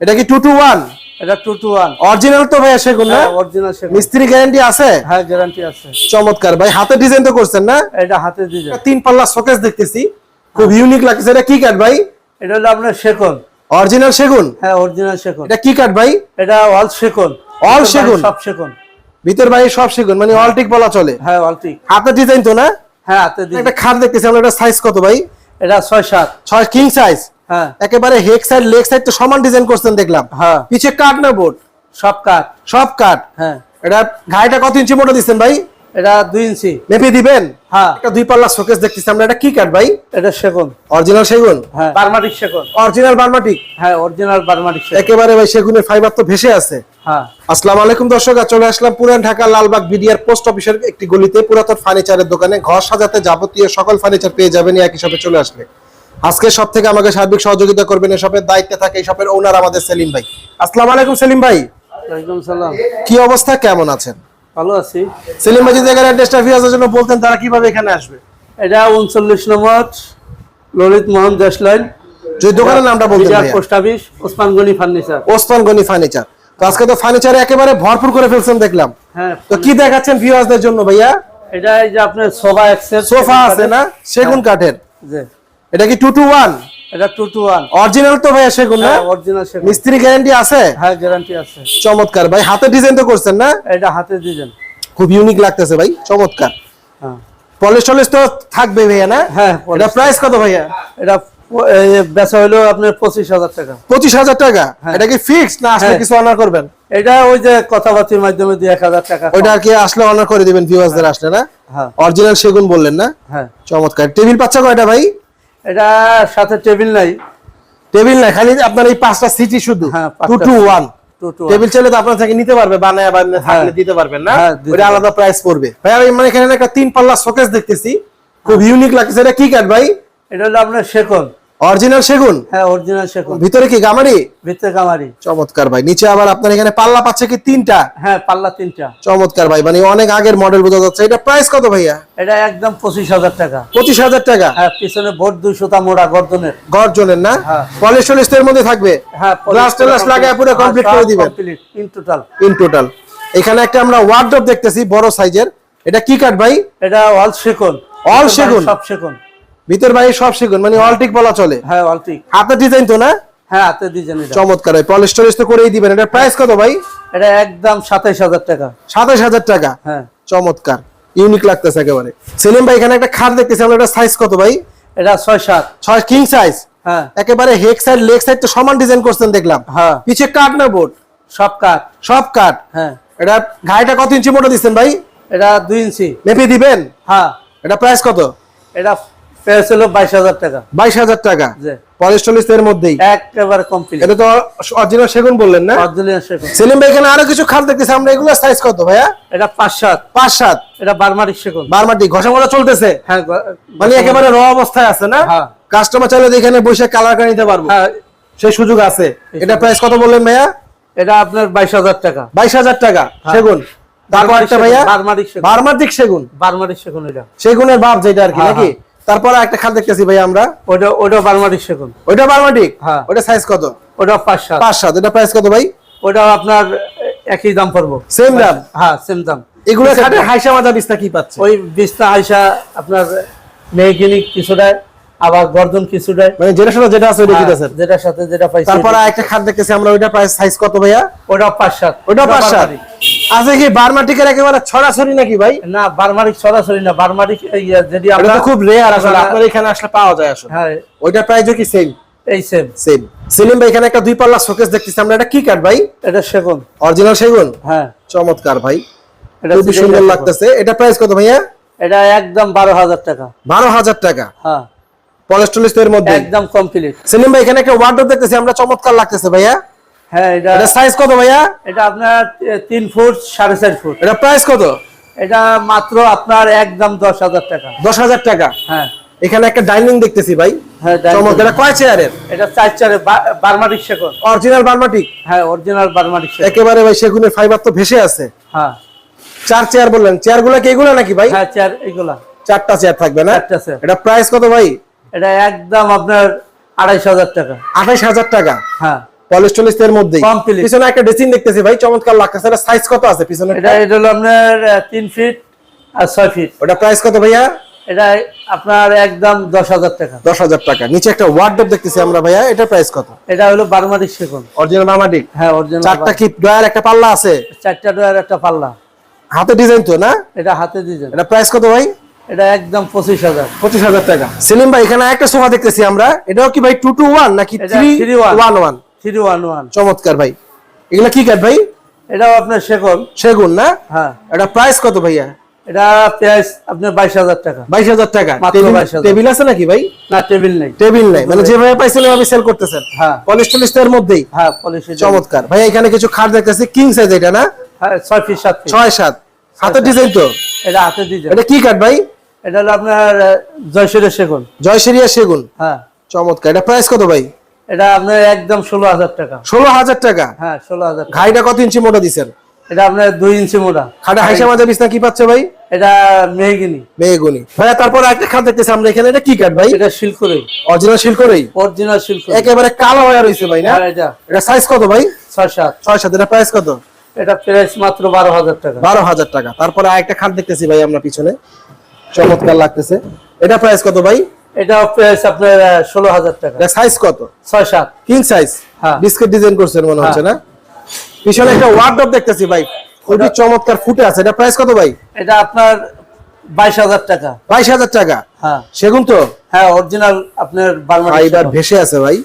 এটা কি two two one এটা টু টু ওয়ান অরিজিনাল তো ভাইয়া সেগুন না অরিজিনাল সেগুন মিস্ত্রি গ্যারান্টি আছে? হ্যাঁ গ্যারান্টি আছে। চমৎকার। ভাই হাতে ডিজাইন তো করছেন না? এটা হাতে দিয়ে তিন পাল্লা শোকেস দেখতেছি। খুব ইউনিক লাগতেছে। এটা কি কাঠ ভাই? এটা হলো আপনার সেকন অরিজিনাল সেগুন? হ্যাঁ অরিজিনাল সেকন এটা কি কাঠ ভাই? এটা অল সেকন অল সেগুন? সব সেকন ভিতর বাইরে সব সেগুন। মানে অলটিক বলা চলে। হ্যাঁ অলটিক হাতে ডিজাইন তো না? হ্যাঁ হাতে দিয়ে একটা খাট দেখতেছি আমরা। এটা সাইজ কত ভাই? এটা ছয় সাত ছয় কিং সাইজ হ্যাঁ একেবারে হেক সাইড লেগ সাইড তো সমান ডিজাইন করছেন দেখলাম। হ্যাঁ। পিছে কাঠ না বোর্ড সব কাঠ সব কাঠ হ্যাঁ। এটা ঘাইটা কত ইঞ্চি মোটা দিচ্ছেন ভাই? এটা দুই ইঞ্চি। মেপে দিবেন? হ্যাঁ। একটা দুই পাল্লা শোকেস দেখতেছি আমরা। এটা কি কাঠ ভাই? এটা সেগুন। অরিজিনাল সেগুন? হ্যাঁ। বারমাটিক সেগুন। অরিজিনাল বার্মাটিক হ্যাঁ অরিজিনাল বারমাটিক সেগুন। একেবারে ভাই সেগুনের ফাইবার তো ভেসে আছে। হ্যাঁ। আসসালামু আলাইকুম দর্শক চলে আসলাম পুরান ঢাকা লালবাগ বিডিআর পোস্ট অফিসের একটি গলিতে। পুরাতন ফার্নিচারের দোকানে ঘর সাজাতে যাবতীয় সকল ফার্নিচার পেয়ে যাবেন একই সাথে চলে আসলে। আজকে সব থেকে আমাকে সার্বিক সহযোগিতা করবেন এই শপের দায়িত্বে থাকে এই শপের ওনার আমাদের সেলিম ভাই। আসসালামু আলাইকুম সেলিম ভাই। সালাম। কি অবস্থা? কেমন আছেন? ভালো আছি। সেলিম ভাই এখানে অ্যাড্রেসটা ভিউয়ারদের জন্য বলতেন তারা কীভাবে এখানে আসবে। এটা উনচল্লিশ নম্বর ললিত মোহন দেশ লাইন। যদি দোকানের নামটা বলতেন। Post office Osman Gani furniture. Osman Gani furniture. তো আজকে তো ফার্নিচারে একেবারে ভরপুর করে ফেলছেন দেখলাম। হ্যাঁ তো কি দেখাচ্ছেন ভিউয়ারদের জন্য ভাইয়া? এটা এই যে আপনার সোফা সোফা আছে না? সেগুন কাঠের। যে এটা কি টু টু ওয়ান এটা টু টু ওয়ান অরিজিনাল তো ভাইয়া সেগুন না? অরিজিনাল সেগুন। মিস্ত্রি গ্যারান্টি আছে? হ্যাঁ গ্যারান্টি আছে। চমৎকার। ভাই হাতে ডিজাইন তো করছেন না? এটা হাতে ডিজাইন খুব ইউনিক লাগতেছে ভাই চমৎকার। হ্যাঁ। পলিশ টলিশ তো থাকবে ভাইয়া না? হ্যাঁ এটা প্রাইস কত ভাইয়া? এটা বেচা হলো আপনার পঁচিশ হাজার টাকা। পঁচিশ হাজার টাকা? হ্যাঁ। এটা কি ফিক্সড না আসলে হ্যাঁ। কিছু অনার করবেন? এটা ওই যে কথাবার্তির মাধ্যমে দুই এক হাজার টাকা। ওইটা কি আসলে অনার করে দিবেন ভিউয়ার্সদের আসলে না? হ্যাঁ। অরিজিনাল সেগুন বললেন না? হ্যাঁ। চমৎকার। টেবিল পাচ্ছা কয়টা ভাই? এটা সাথে টেবিল নাই। টেবিল নাই খালি আপনার এই পাঁচটা সিটি শুধু হ্যাঁ, টু টু ওয়ান টেবিল চাইলে তো আপনার থেকে নিতে পারবে বানায় থাকলে হ্যাঁ। দিতে পারবেন না হ্যাঁ, ওটা আলাদা প্রাইস পড়বে। ভাই আমি মানে এখানে একটা তিন পাল্লা শোকেস দেখতেছি খুব ইউনিক লাগতেছে এটা কি কাঠ ভাই? এটা হলো আপনার অরিজিনাল সেগুন? হ্যাঁ অরিজিনাল সেগুন। ভিতরে কি গামারি? ভিতরে গামারি। চমৎকার ভাই নিচে আবার আপনার এখানে পাল্লা পাচ্ছে কি তিনটা? হ্যাঁ পাল্লা তিনটা। চমৎকার ভাই মানে অনেক আগের মডেল বোঝা যাচ্ছে। এটা প্রাইস কত ভাইয়া? এটা একদম পঁচিশ হাজার টাকা। পঁচিশ হাজার টাকা? হ্যাঁ পিছনে বোর্ড দুইশোটা মোড়া গর্দনের। গর্জনের না? হ্যাঁ। পলিশ টলিশ তো এর মধ্যে থাকবে? হ্যাঁ গ্লাস টলাস লাগায় পুরো কমপ্লিট করে দিবেন। Complete in total in total এখানে একটা আমরা ওয়ার্ডরোব দেখতেছি বড় সাইজের এটা কি কাট ভাই? এটা অল সেকন অল সেগুন? সব সেকন ভিতর বাইরে সব সেগুন মানে অলটিক বলা চলে। হ্যাঁ অলটিক হাতে ডিজাইন তো না? হ্যাঁ হাতে এটা। চমৎকার পলিশ টলিশ তো করেই দিবেন। এটা প্রাইস কত ভাই? এটা একদম সাতাইশ হাজার টাকা। সাতাশ হাজার টাকা? হ্যাঁ। চমৎকার ইউনিক লাগতেছে একেবারে। সেলিম ভাই এখানে একটা খাট দেখতেছি আমরা এটা সাইজ কত ভাই? এটা ছয় সাত। ছয় কিং সাইজ হ্যাঁ। একেবারে হেক সাইড লেগ সাইড তো সমান ডিজাইন করছেন দেখলাম। হ্যাঁ। পিছে কাঠ না বোর্ড সব কাঠ। সব কাঠ? হ্যাঁ। এটা ঘাইটা কত ইঞ্চি মোটা দিচ্ছেন ভাই? এটা দুই ইঞ্চি। মেপে দিবেন? হ্যাঁ। এটা প্রাইস কত? এটা প্রাইস হলো বাইশ হাজার টাকা। বাইশ হাজার টাকা। যে পলিশ এর মধ্যেই। একেবারে কমপ্লিট এটা তো অরিজিনাল সেগুন বললেন না? অরিজিনাল সেকন সেলিম ভাই এখানে আরও কিছু খাট দেখতেছি। আমরা এগুলো সাইজ কত ভাইয়া? এটা পাঁচ সাত পাঁচ সাত এটা বারমারিক সেকন বারমাটি। ঘষা মজা চলতেছে? হ্যাঁ মানে একেবারে র অবস্থায় আছে না? হ্যাঁ। কাস্টমার চাইলে এখানে বসে কালার করে নিতে পারব। হ্যাঁ। সেই সুযোগ আছে। এটা প্রাইস কত বললেন ভাইয়া? এটা আপনার বাইশ হাজার টাকা। বাইশ হাজার টাকা সেগুন। তারপর একটা ভাইয়া? বারমারিক সেগুন। বার্মাটিক সেগুন। সেগুন এটা। সেগুনের বাপ যেটা আর কি নাকি? তারপরে একটা খাট দেখতেছি ভাই আমরা। ওটা ওটা বারমারিক সেগুন। ওইটা বার্মাটিক হ্যাঁ। ওটা সাইজ কত? ওটা পাঁচ সাত। পাঁচ সাত। এটা প্রাইস কত ভাই? ওটা আপনার একই দাম পড়ব। সেম দাম? হ্যাঁ সেম দাম। এগুলো খাটে হাইসা মাজা বিস্তা কি পাচ্ছে? ওই বিস্তা আইসা আপনার মেহগিনি কিছুটা আবার গর্দন কিছুটা। মানে যেটা সাথে যেটা আছে ওইটা দিতেছেন। হ্যাঁ, যেটার সাথে যেটা পাইছি তারপরে একটা খাট দেখতেছি আমরা ওইটা প্রাইস সাইজ কত ভাইয়া? ওটা পাঁচ সাত। ওটা পাঁচ সাত। আছে কি বার্মাটিকের একেবারে ছড়াছড়ি নাকি ভাই? না বারমারিক ছড়াছড়ি না বারমারিক এই যদি আমরা খুব রেয়ার আসলে আমরা- আপনার এখানে আসলে পাওয়া যায় আসলে। হ্যাঁ। ওইটা প্রাইসও কি সেম এই সেম সেম সেলিম ভাই এখানে একটা দুই পাল্লা শোকেস দেখতেছি। আমরা এটা কি কাঠ ভাই? এটা সেগুন। অরিজিনাল সেগুন? হ্যাঁ। চমৎকার ভাই। এটা হচ্ছে সুন্দর লাগতেছে। এটা প্রাইস কত ভাইয়া? এটা একদম বারো হাজার টাকা। বারো হাজার টাকা। হ্যাঁ। পলেস্টলিস এর মধ্যে একদম কমপ্লিট সেলিম ভাই এখানে একটা ওয়ার্ডরোব দেখতেছি। আমরা চমৎকার লাগতেছে ভাইয়া। হ্যাঁ এটা সাইজ কত ভাইয়া? এটা আপনার তিন ফুট সাড়ে চার ফুট। এটা প্রাইস কত? এটা মাত্র আপনার একদম দশ হাজার টাকা। দশ হাজার টাকা? হ্যাঁ। এখানে একটা ডাইনিং দেখতেছি ভাই। হ্যাঁ এটা কয় চেয়ারের এটা চার বারমারিক অরিজিনাল বার্মাটিক হ্যাঁ অরিজিনাল একেবারে ভাই সেগুনের ফাইবার তো ভেসে আছে। হ্যাঁ। চার চেয়ার বললেন। চেয়ারগুলা কি এগুলো নাকি ভাই? হ্যাঁ চেয়ার এগুলা। চারটা চেয়ার থাকবে না? চারটা চেয়ার এটা প্রাইস কত ভাই? এটা একদম আপনার আড়াইশ হাজার টাকা। আঠাইশ হাজার টাকা। হ্যাঁ। এর মধ্যেই। পিছনে একটা ড্রেসিং দেখতেছি ভাই চমৎকার লাগতেছে। এটা সাইজ কত আছে পিছনে? এটা এটা হলো আপনার আহ, তিন ফিট আর ছয় ফিট ওটা প্রাইস কত ভাইয়া? এটা আপনার একদম দশ হাজার টাকা। দশ হাজার টাকা। নিচে একটা ওয়ার্ডরোব দেখতেছি আমরা ভাইয়া এটা প্রাইস কত? এটা হলো সেগুন। অরিজিনাল হ্যাঁ অরিজিনাল চারটা কি ডয়ার একটা পাল্লা আছে? চারটা ডোয়ার একটা পাল্লা। হাতে ডিজাইন তো না? এটা হাতে দিয়েছেন এটা প্রাইস কত ভাই? এটা একদম পঁচিশ হাজার। পঁচিশ হাজার টাকা। সেলিম ভাই এখানে একটা সোফা দেখতেছি আমরা। এটাও কি ভাই টু টু ওয়ান নাকি three one one three one one. চমৎকার ভাই। এগুলা কি কাঠ ভাই? এটাও আপনার সেগুন। সেগুন না? হ্যাঁ। এটা প্রাইস কত ভাইয়া? এটা প্রাইস আপনার বাইশ হাজার টাকা। বাইশ হাজার টাকা। টেবিল- আছে নাকি ভাই? না টেবিল নেই। টেবিল নাই। মানে যেভাবে পাইছিলেন আমি সেল করতেছেন। হ্যাঁ। পলিশ টলিশ এর মধ্যেই। হ্যাঁ পলিশি চমৎকার। ভাই এখানে কিছু খাট দেখতেছি। কিং সাইজ এটা না? হ্যাঁ ছয় ফিট সাত ছয় সাত। হাতের ডিজাইন তো? এটা হাতে দিয়েছেন এটা কি কাঠ ভাই? এটা হলো আপনার আহ, সেগুন। জয়সেরিয়া সেগুন। হ্যাঁ। চমৎকার। এটা প্রাইস কত ভাই? এটা আপনার একদম ষোলো হাজার টাকা। ষোলো হাজার টাকা? হ্যাঁ ষোলো হাজার ঘাইটা কত ইঞ্চি মোটা দিছেন? এটা আপনার দুই ইঞ্চি মোটা। খাটে হাইসা মাজা বিছনা কি পাচ্ছে ভাই? এটা মেহগিনি। মেয়েগুনি ভাইয়া তারপর একটা খাট দেখতেছি আমরা এখানে। এটা কি কাঠ ভাই? এটা অরিজিনাল শিল্করেই অরিজিনাল একেবারে কালো হয়ে রয়েছে ভাই না? এটা। এটা সাইজ কত ভাই? ছয় সাত। ছয় সাত। এটা প্রাইস কত? এটা প্রাইস মাত্র বারো হাজার টাকা। বারো হাজার টাকা। তারপরে আরেকটা খাট দেখতেছি ভাই আমরা পিছনে। চমৎকার লাগতেছে। এটা প্রাইস কত ভাই? এটা প্রাইস আপনার ষোলো হাজার টাকা। সাইজ কত? ছয় সাত। কিং সাইজ হ্যাঁ। বিস্কিট ডিজাইন করছেন মনে হচ্ছে না? পিছনে একটা ওয়ার্ডরোব দেখতেছি ভাই। খুবই চমৎকার ফুটে আছে। এটা প্রাইস কত ভাই? এটা আপনার বাইশ হাজার টাকা। বাইশ হাজার টাকা? হ্যাঁ। সেগুন তো? হ্যাঁ অরিজিনাল আপনার ফাইবার ভেসে আছে ভাই।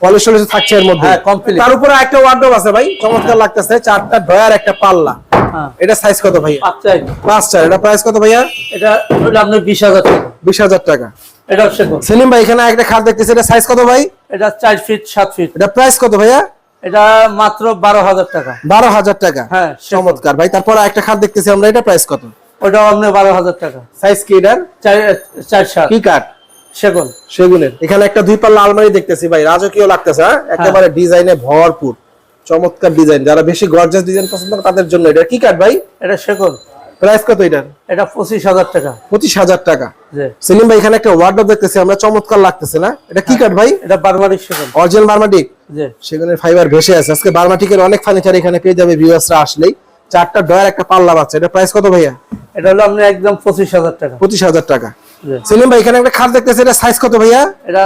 পলিশ থাকছে এর মধ্যে। হ্যাঁ। তার উপরে একটা ওয়ার্ডরোব আছে ভাই। চমৎকার লাগতেছে। চারটা ডয়ার একটা পাল্লা। হ্যাঁ। এটা সাইজ কত ভাই আচ্ছা পাঁচ চার। এটা প্রাইস কত ভাইয়া? এটা হলো আপনার বিশ হাজার টাকা। বিশ হাজার টাকা। এটা সেগুন সেলিম ভাই এখানে একটা খাট দেখতেছি এটা সাইজ কত ভাই? এটা চার ফিট সাত ফিট এটা প্রাইস কত ভাইয়া? এটা মাত্র বারো হাজার টাকা। বারো হাজার টাকা। হ্যাঁ, চমৎকার। ভাই তারপর একটা খাট দেখতেছি আমরা এটা প্রাইস কত? আপনার বারো হাজার টাকা। সাইজ কি এটার? চার চার সাত। কি কাঠ সেগুন। সেগুনের। এখানে একটা দুই পাল্লা আলমারি দেখতেছি ভাই রাজকীয় লাগতেছে হ্যাঁ? একেবারে ডিজাইনে ভরপুর। চমৎকার ডিজাইন। যারা বেশি গর্জাস ডিজাইন পছন্দ করে তাদের জন্য এটা কি কাঠ ভাই? এটা সেগুন। প্রাইস কত এটার? এটা পঁচিশ হাজার টাকা। পঁচিশ হাজার টাকা। সেলিম ভাই এখানে একটা ওয়ার্ডরোব দেখতেছি আমরা চমৎকার লাগতেছে না? এটা কি কাঠ ভাই? এটা বারমারি সেগুন। অরিজিনাল বার্মাটিক সেগুনের ফাইবার ভেসে আছে। আজকে বার্মাটিকের অনেক ফার্নিচার এখানে পেয়ে যাবে ভিউয়ার্সরা আসলেই। চারটা ডয়ার একটা পাল্লা বাচ্চা এটা প্রাইস কত ভাইয়া? এটা হলো আপনার একদম পঁচিশ হাজার টাকা। পঁচিশ হাজার টাকা। সেলিম ভাই এখানে একটা খাট দেখতেছি এটা সাইজ কত ভাইয়া? এটা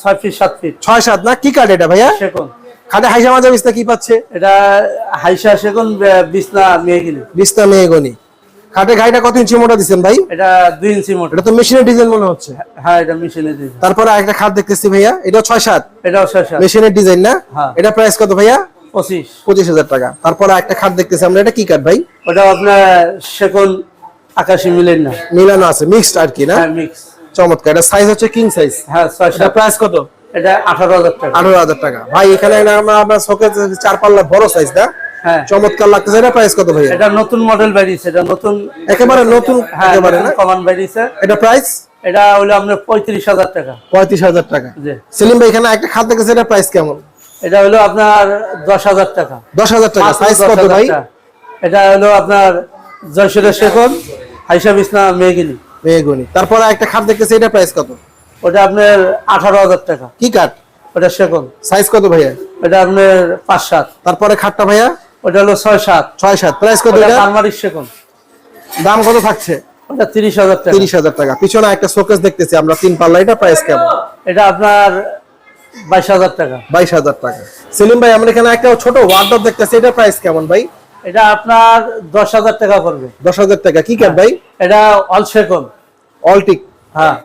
ছয় ফিট সাত ফিট ছয় সাত না? কি কাঠ এটা ভাইয়া? সেগুন। খাটে হাইসা মাজা বিছনা কি পাচ্ছে? এটা হাইসা সেগুন বিছনা মেহগিনি বিছনা মেয়েগনি খাটে ঘাইটা কত ইঞ্চি মোটা দিচ্ছেন ভাই? এটা দুই ইঞ্চি মোটা। এটা তো মেশিনের ডিজাইন মনে হচ্ছে। হ্যাঁ এটা মেশিনে দিয়ে তারপরে একটা খাট দেখতেছি ভাইয়া এটা ছয় সাত। এটা ছয় সাত। মেশিনের ডিজাইন না? হ্যাঁ। এটা প্রাইস কত ভাইয়া? পঁচিশ। পঁচিশ হাজার টাকা। তারপরে একটা খাট দেখতেছি আমরা এটা কি কাঠ ভাই? ওটাও আপনার সেগুন আকাশি মিলেন না। মিলানো আছে মিক্সড আর কি না? হ্যাঁ মিক্স চমৎকার এটা সাইজ হচ্ছে কিং সাইজ হ্যাঁ ছয় এটা সাত প্রাইস কত? এটা আঠারো হাজার টাকা। আঠারো হাজার টাকা। ভাই এখানে আমরা আপনার শোকে চার পাল্লা বড় সাইজ না? চমৎকার লাগতেছে। এটা প্রাইস কত ভাইয়া? এটা নতুন মডেল বেরিয়েছে এটা নতুন একেবারে নতুন হ্যাঁ একেবারে। না কমান বেরিয়েছে। এটা প্রাইস এটা হলো আপনার পঁয়ত্রিশ হাজার টাকা। পঁয়ত্রিশ হাজার টাকা। জি। সেলিম ভাই এখানে একটা খাট দেখেছে এটা প্রাইস কেমন? এটা হলো আপনার দশ হাজার টাকা। দশ হাজার টাকা। সাইজ কত ভাই? এটা হলো আপনার জয়সুরের শেখন হাইসা বিছনা মেহগিনি। মেয়েগুনি তারপরে একটা খাট দেখতেছি এটা প্রাইস কত? ওটা আপনার আঠারো হাজার টাকা। কি কাঠ ওটা শেখন সাইজ কত ভাইয়া? এটা আপনার পাঁচ সাত। তারপরে খাটটা ভাইয়া? ওটা হলো ছয় সাত। ছয় সাত। প্রাইস কত আলমারির শেখন দাম কত থাকছে? ওটা তিরিশ হাজার টাকা। তিরিশ হাজার টাকা। পিছনে একটা শোকেস দেখতেছি আমরা তিন পাল্লা এটা প্রাইস কেমন? এটা আপনার বাইশ হাজার টাকা। বাইশ হাজার টাকা। সেলিম ভাই আমরা এখানে একটা ছোট ওয়ার্ডরোব দেখতেছি এটা প্রাইস কেমন ভাই? এটা আপনার দশ হাজার টাকা পড়বে। দশ হাজার টাকা। কি কাঠ ভাই? এটা অল শেখন অলটিক হ্যাঁ।